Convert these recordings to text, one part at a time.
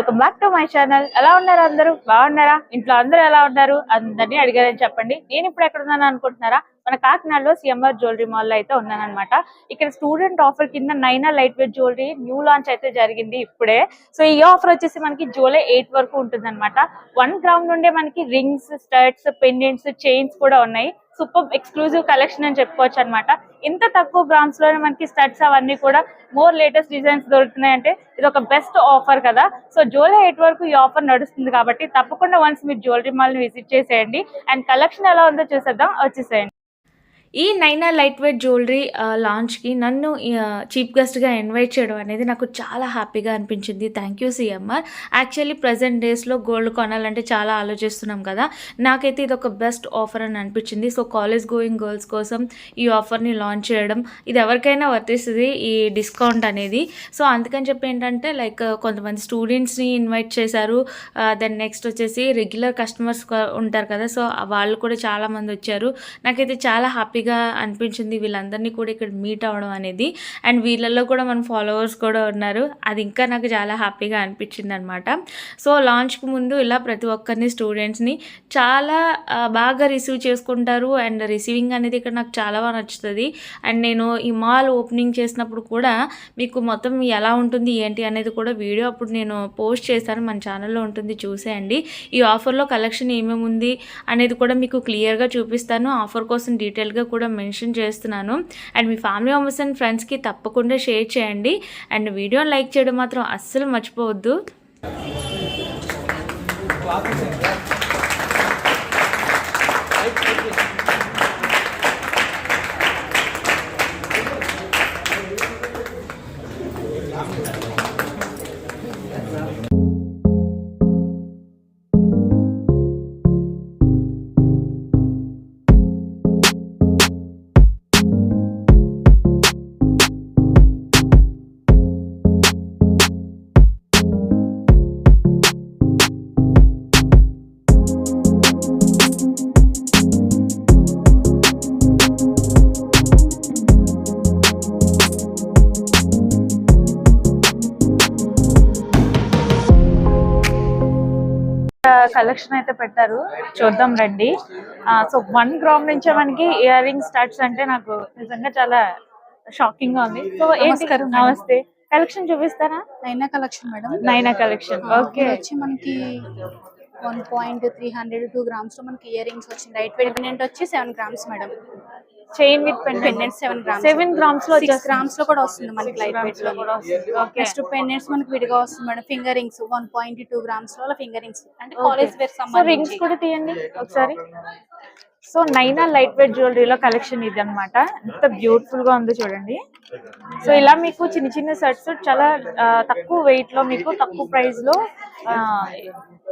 Welcome back to my channel. ఎలా ఉన్నారు అందరూ? బాగున్నారా? ఇంట్లో అందరూ ఎలా ఉన్నారు? అందరినీ అడిగారని చెప్పండి. నేను ఇప్పుడు ఎక్కడ ఉన్నాను అనుకుంటున్నారా? మన కాకినాడలో సిఎంఆర్ జ్యువెలరీ మాల్లో అయితే ఉన్నాను ఇక్కడ స్టూడెంట్ ఆఫర్ కింద Naina light weight jewellery new launch అయితే జరిగింది ఇప్పుడే. సో ఈ ఆఫర్ వచ్చేసి మనకి జూలై ఎయిట్ వరకు ఉంటుంది అనమాట వన్ గ్రామ్ నుండే మనకి రింగ్స్ స్టర్ట్స్ పెండెంట్స్ చైన్స్ కూడా ఉన్నాయి. సూపర్ ఎక్స్క్లూజివ్ కలెక్షన్ అని చెప్పుకోవచ్చు అనమాట ఇంత తక్కువ బ్రాండ్స్లోనే మనకి స్టడ్స్ అవన్నీ కూడా మోర్ లేటెస్ట్ డిజైన్స్ దొరుకుతున్నాయి అంటే ఇది ఒక బెస్ట్ ఆఫర్ కదా. సో జూలై ఎయిట్ వరకు ఈ ఆఫర్ నడుస్తుంది కాబట్టి తప్పకుండా వన్స్ మీరు జ్యువెలరీ మాల్ని విజిట్ చేసేయండి. అండ్ కలెక్షన్ ఎలా ఉందో చూసేద్దాం. వచ్చేసేయండి. ఈ నైనా లైట్ వెయిట్ జ్యువెలరీ లాంచ్కి నన్ను చీఫ్ గెస్ట్గా ఇన్వైట్ చేయడం అనేది నాకు చాలా హ్యాపీగా అనిపించింది. Thank you CMR actually present డేస్లో గోల్డ్ కొనాలంటే చాలా ఆలోచిస్తున్నాం కదా. నాకైతే ఇది ఒక బెస్ట్ ఆఫర్ అని అనిపించింది. సో కాలేజ్ గోయింగ్ గర్ల్స్ కోసం ఈ ఆఫర్ని లాంచ్ చేయడం ఇది ఎవరికైనా వర్తిస్తుంది ఈ డిస్కౌంట్ అనేది. సో అందుకని చెప్పి ఏంటంటే లైక్ కొంతమంది స్టూడెంట్స్ని ఇన్వైట్ చేశారు. దెన్ నెక్స్ట్ వచ్చేసి రెగ్యులర్ కస్టమర్స్ ఉంటారు కదా. సో వాళ్ళు కూడా చాలామంది వచ్చారు. నాకైతే చాలా హ్యాపీ హ్యాపీగా అనిపించింది. వీళ్ళందరినీ కూడా ఇక్కడ మీట్ అవ్వడం అనేది. అండ్ వీళ్ళల్లో కూడా మన ఫాలోవర్స్ కూడా ఉన్నారు. అది ఇంకా నాకు చాలా హ్యాపీగా అనిపించింది అనమాట సో లాంచ్కి ముందు ఇలా ప్రతి ఒక్కరిని స్టూడెంట్స్ని చాలా బాగా రిసీవ్ చేసుకుంటారు. అండ్ రిసీవింగ్ అనేది ఇక్కడ నాకు చాలా బాగా నచ్చుతుంది. అండ్ నేను ఈ మాల్ ఓపెనింగ్ చేసినప్పుడు కూడా మీకు మొత్తం ఎలా ఉంటుంది ఏంటి అనేది కూడా వీడియో అప్పుడు నేను పోస్ట్ చేశాను. మన ఛానల్లో ఉంటుంది చూసేయండి. ఈ ఆఫర్లో కలెక్షన్ ఏమేమి ఉంది అనేది కూడా మీకు క్లియర్గా చూపిస్తాను. ఆఫర్ కోసం డీటెయిల్గా కూడా మెన్షన్ చేస్తున్నాను. అండ్ మీ ఫ్యామిలీ మెంబర్స్ అండ్ ఫ్రెండ్స్కి తప్పకుండా షేర్ చేయండి. అండ్ వీడియోని లైక్ చేయడం మాత్రం అస్సలు మర్చిపోవద్దు. కలెక్షన్ అయితే పెట్టారు. చూద్దాం రండి. సో వన్ గ్రామ్ నుంచే మనకి ఇయర్ రింగ్ స్టార్ట్స్ అంటే నాకు నిజంగా చాలా షాకింగ్గా ఉంది. సో ఏంటి? మేడం. నమస్తే. కలెక్షన్ చూపిస్తారా? Naina collection madam. Naina collection okay వచ్చి మనకి one point three hundred two గ్రామ్స్లో మనకి ఇయర్ రింగ్స్ వచ్చింది. వెయిట్ పెండెంట్ వచ్చి seven grams madam chain with pendant seven grams seven గ్రామ్స్లో six గ్రామ్స్లో కూడా వస్తుంది మనకి లైట్ వెయిట్లో ఓకే నెక్స్ట్ పెండెంట్స్ మనకి విడిగా వస్తుంది madam finger rings one point two గ్రామ్స్లో finger rings అంటే కాలేజ్ వేర్ సో రింగ్స్ కూడా తీయండి ఒకసారి. So Naina light wait జ్యువెలరీలో collection ఇది అనమాట ఎంత బ్యూటిఫుల్గా ఉంది చూడండి. సో ఇలా మీకు చిన్న చిన్న సెట్స్ చాలా తక్కువ వెయిట్లో మీకు తక్కువ ప్రైస్లో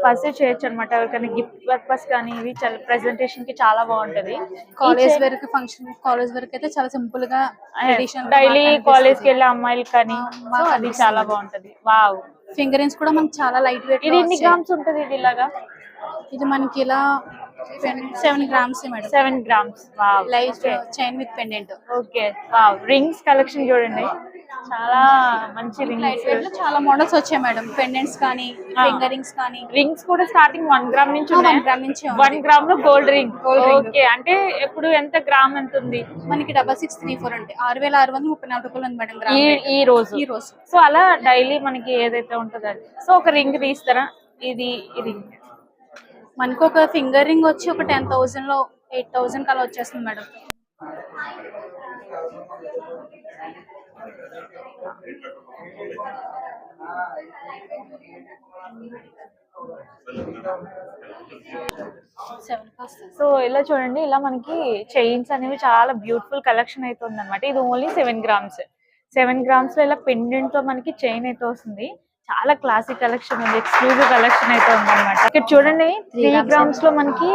పర్చేస్ చేయొచ్చు అనమాట ఎవరికైనా గిఫ్ట్ పర్పస్ కానీ ఇవి చాలా ప్రెజెంటేషన్కి చాలా బాగుంటది. కాలేజ్ వేర్కి ఫంక్షన్ కాలేజ్ వేర్కి అయితే చాలా సింపుల్గా డైలీ కాలేజ్కి వెళ్ళే అమ్మాయిలకి కానీ అది చాలా బాగుంటది. వావ్. ఫింగర్ రింగ్స్ కూడా మనకి చాలా లైట్ వెయిట్ ఇది ఎన్ని గ్రామ్స్ ఉంటది ఇది ఇలాగా? ఇది మనకి ఇలా seven grams madam. Seven grams wow light chain with pendant okay wow rings collection చూడండి. చాలా మంచి లైట్ రింగ్స్ వెయిట్లో చాలా మోడల్స్ వచ్చాయి మేడం. పెండెంట్స్ కానీ ఫింగర్ రింగ్స్ కానీ. రింగ్స్ కూడా స్టార్టింగ్ వన్ గ్రామ్ నుంచి వన్ ఉన్నాయి. గ్రామ్ నుంచి. వన్ గ్రామ్లో గోల్డ్ రింగ్. ఓకే అంటే ఇప్పుడు ఎంత గ్రామ్ ఎంత ఉంది? మనకి డబల్ సిక్స్ త్రీ ఫోర్ అంటే ఆరు వేల ఆరు వందల ముప్పై నాలుగు రూపాయలు ఉంది మేడం ఈ రోజు. ఈ రోజు. సో అలా డైలీ మనకి ఏదైతే ఉంటుందో సో ఒక రింగ్ తీస్తారా? ఇది ఈ రింగ్ మనకు ఒక ఫింగర్ రింగ్ వచ్చి ఒక టెన్ థౌసండ్లో ఎయిట్ థౌసండ్ కలా వచ్చేస్తుంది మేడం. సెవెన్ సో ఇలా చూడండి ఇలా మనకి చైన్స్ అనేవి చాలా బ్యూటిఫుల్ కలెక్షన్ అయితే ఉందన్నమాట. ఇది ఓన్లీ సెవెన్ గ్రామ్స్ సెవెన్ గ్రామ్స్లో ఇలా పెండెంట్తో మనకి చైన్ అయితే వస్తుంది. చాలా క్లాసిక్ కలెక్షన్ ఉంది ఎక్స్క్లూజివ్ కలెక్షన్ అయితే ఉందన్నమాట. ఇక్కడ చూడండి త్రీ గ్రామ్స్లో మనకి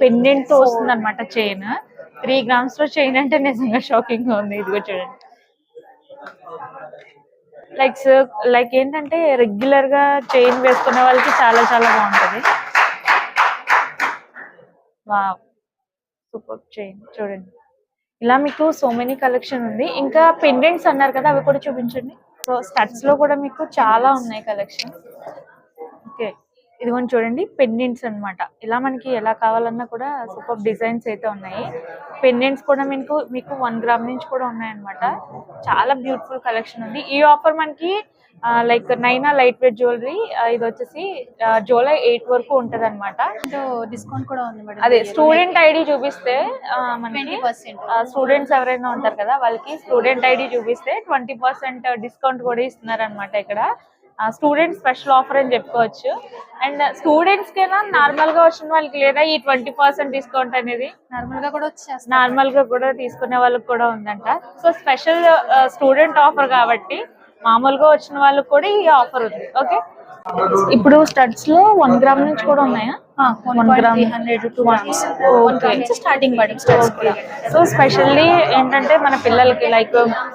పెండెంట్తో వస్తుంది అనమాట చైన్ త్రీ గ్రామ్స్లో చైన్ అంటే నిజంగా షాకింగ్గా ఉంది ఇదిగో చూడండి. లైక్ లైక్ ఏంటంటే రెగ్యులర్గా చైన్ వేసుకునే వాళ్ళకి చాలా చాలా బాగుంటది. వావ్ సూపర్ చైన్ చూడండి. ఇలా మీకు సో మెనీ కలెక్షన్ ఉంది. ఇంకా పెండెంట్స్ అన్నారు కదా అవి కూడా చూపించండి. సో స్టడ్స్లో కూడా మీకు చాలా ఉన్నాయి కలెక్షన్ ఓకే ఇదిగోండి చూడండి పెండెంట్స్ అన్నమాట. ఇలా మనకి ఎలా కావాలన్నా కూడా సూపర్ డిజైన్స్ అయితే ఉన్నాయి. పెండెంట్స్ కూడా మీకు మీకు వన్ గ్రామ్ నుంచి కూడా ఉన్నాయన్నమాట. చాలా బ్యూటిఫుల్ కలెక్షన్ ఉంది. ఈ ఆఫర్ మనకి లైక్ నైనా లైట్ వెయిట్ జ్యువెలరీ ఇది వచ్చేసి జూలై ఎయిట్ వరకు ఉంటది అనమాట డిస్కౌంట్ కూడా ఉంది మేడం అదే స్టూడెంట్ ఐడి చూపిస్తే మనకి స్టూడెంట్స్ ఎవరైనా ఉంటారు కదా వాళ్ళకి స్టూడెంట్ ఐడి చూపిస్తే ట్వంటీ పర్సెంట్ డిస్కౌంట్ కూడా ఇస్తున్నారు అనమాట ఇక్కడ. స్టూడెంట్ స్పెషల్ ఆఫర్ అని చెప్పుకోవచ్చు. అండ్ స్టూడెంట్స్ కైనా నార్మల్గా వచ్చిన వాళ్ళకి లేదా ఈ ట్వంటీ పర్సెంట్ డిస్కౌంట్ అనేది నార్మల్గా కూడా వచ్చేస్తాయి. నార్మల్గా కూడా తీసుకునే వాళ్ళకి కూడా ఉందంట. సో స్పెషల్ స్టూడెంట్ ఆఫర్ కాబట్టి మామూలుగా వచ్చిన వాళ్ళకి కూడా ఈ ఆఫర్ ఉంది. ఓకే? ఇప్పుడు స్టడ్స్లో వన్ గ్రామ్ నుంచి కూడా ఉన్నాయా? సో స్పెషల్లీ ఏంటంటే మన పిల్లలకి లైక్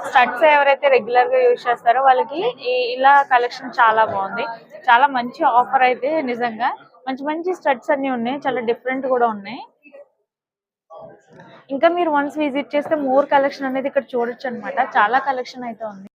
స్టడ్స్ ఎవరైతే రెగ్యులర్గా యూజ్ చేస్తారో వాళ్ళకి ఈ- ఇలా కలెక్షన్ చాలా బాగుంది. చాలా మంచి ఆఫర్ అయితే నిజంగా. మంచి మంచి స్టడ్స్ అన్ని ఉన్నాయి. చాలా డిఫరెంట్ కూడా ఉన్నాయి. ఇంకా మీరు వన్స్ విజిట్ చేస్తే మోర్ కలెక్షన్ అనేది ఇక్కడ చూడొచ్చు అన్నమాట. చాలా కలెక్షన్ అయితే ఉంది.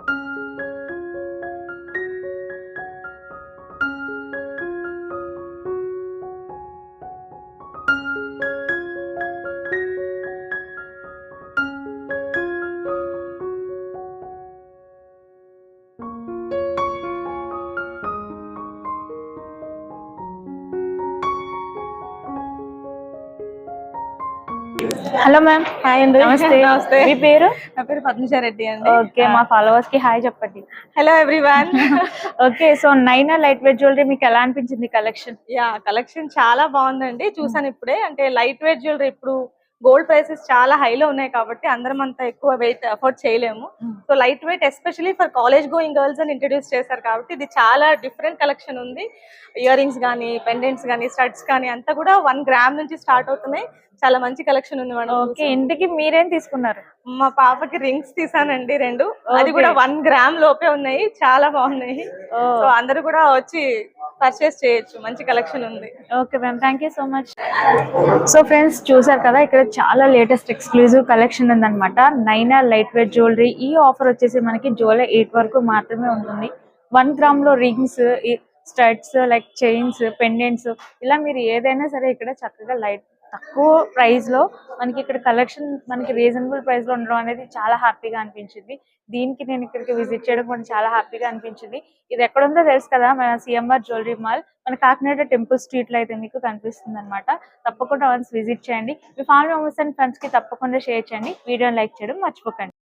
హలో మ్యామ్ హాయ్ అండి. నమస్తే. నమస్తే. మీ పేరు? నా పేరు పద్మచారెడ్డి అండి. ఓకే మా ఫాలోవర్స్కి హాయ్ చెప్పండి. Hello everyone okay so Naina light weight jewellery మీకు ఎలా అనిపించింది కలెక్షన్ యా కలెక్షన్ చాలా బాగుందండి. చూసాను ఇప్పుడే. అంటే లైట్ వెయిట్ జ్యువెలరీ ఇప్పుడు గోల్డ్ ప్రైసెస్ చాలా హైలో ఉన్నాయి కాబట్టి అందరం అంత ఎక్కువ వెయిట్ అఫోర్డ్ చేయలేము. So light weight especially for college going girls అని ఇంట్రడ్యూస్ చేశారు కాబట్టి ఇది చాలా డిఫరెంట్ కలెక్షన్ ఉంది. ఇయర్ రింగ్స్ కానీ పెండెంట్స్ కానీ స్టడ్స్ కానీ అంతా కూడా వన్ గ్రామ్ నుంచి స్టార్ట్ అవుతున్నాయి. చాలా మంచి కలెక్షన్ ఉంది మేడం. ఓకే ఇంటికి మీరేం తీసుకున్నారు? మా పాపకి రింగ్స్ తీసానండి రెండు. అది. కూడా వన్ గ్రామ్ లోపే ఉన్నాయి. చాలా బాగున్నాయి. సో అందరూ కూడా వచ్చి పర్చేస్ చేయొచ్చు. మంచి కలెక్షన్ ఉంది. Okay ma'am thank you so much so friends చూసారు కదా ఇక్కడ చాలా లేటెస్ట్ ఎక్స్క్లూజివ్ కలెక్షన్ ఉందన్నమాట. నైనా లైట్ వెయిట్ జ్యువెలరీ ఈ ఆఫర్ వచ్చేసి మనకి జూలై ఎయిట్ వరకు మాత్రమే ఉంటుంది. One గ్రామ్లో rings studs like chains pendants ఇలా మీరు ఏదైనా సరే ఇక్కడ చక్కగా లైట్ తక్కువ ప్రైస్లో మనకి ఇక్కడ కలెక్షన్ మనకి రీజనబుల్ ప్రైస్లో ఉండడం అనేది చాలా హ్యాపీగా అనిపించింది. దీనికి నేను ఇక్కడికి విజిట్ చేయడం కూడా చాలా హ్యాపీగా అనిపించింది. ఇది ఎక్కడుందో తెలుసు కదా మన సిఎంఆర్ జ్యువెలరీ మాల్ మన కాకినాడ టెంపుల్ స్ట్రీట్లో అయితే మీకు కనిపిస్తుంది అనమాట తప్పకుండా వన్స్ విజిట్ చేయండి. మీ ఫ్యామిలీ మెంబర్స్ అండ్ ఫ్రెండ్స్కి తప్పకుండా షేర్ చేయండి. వీడియోని లైక్ చేయడం మర్చిపోకండి.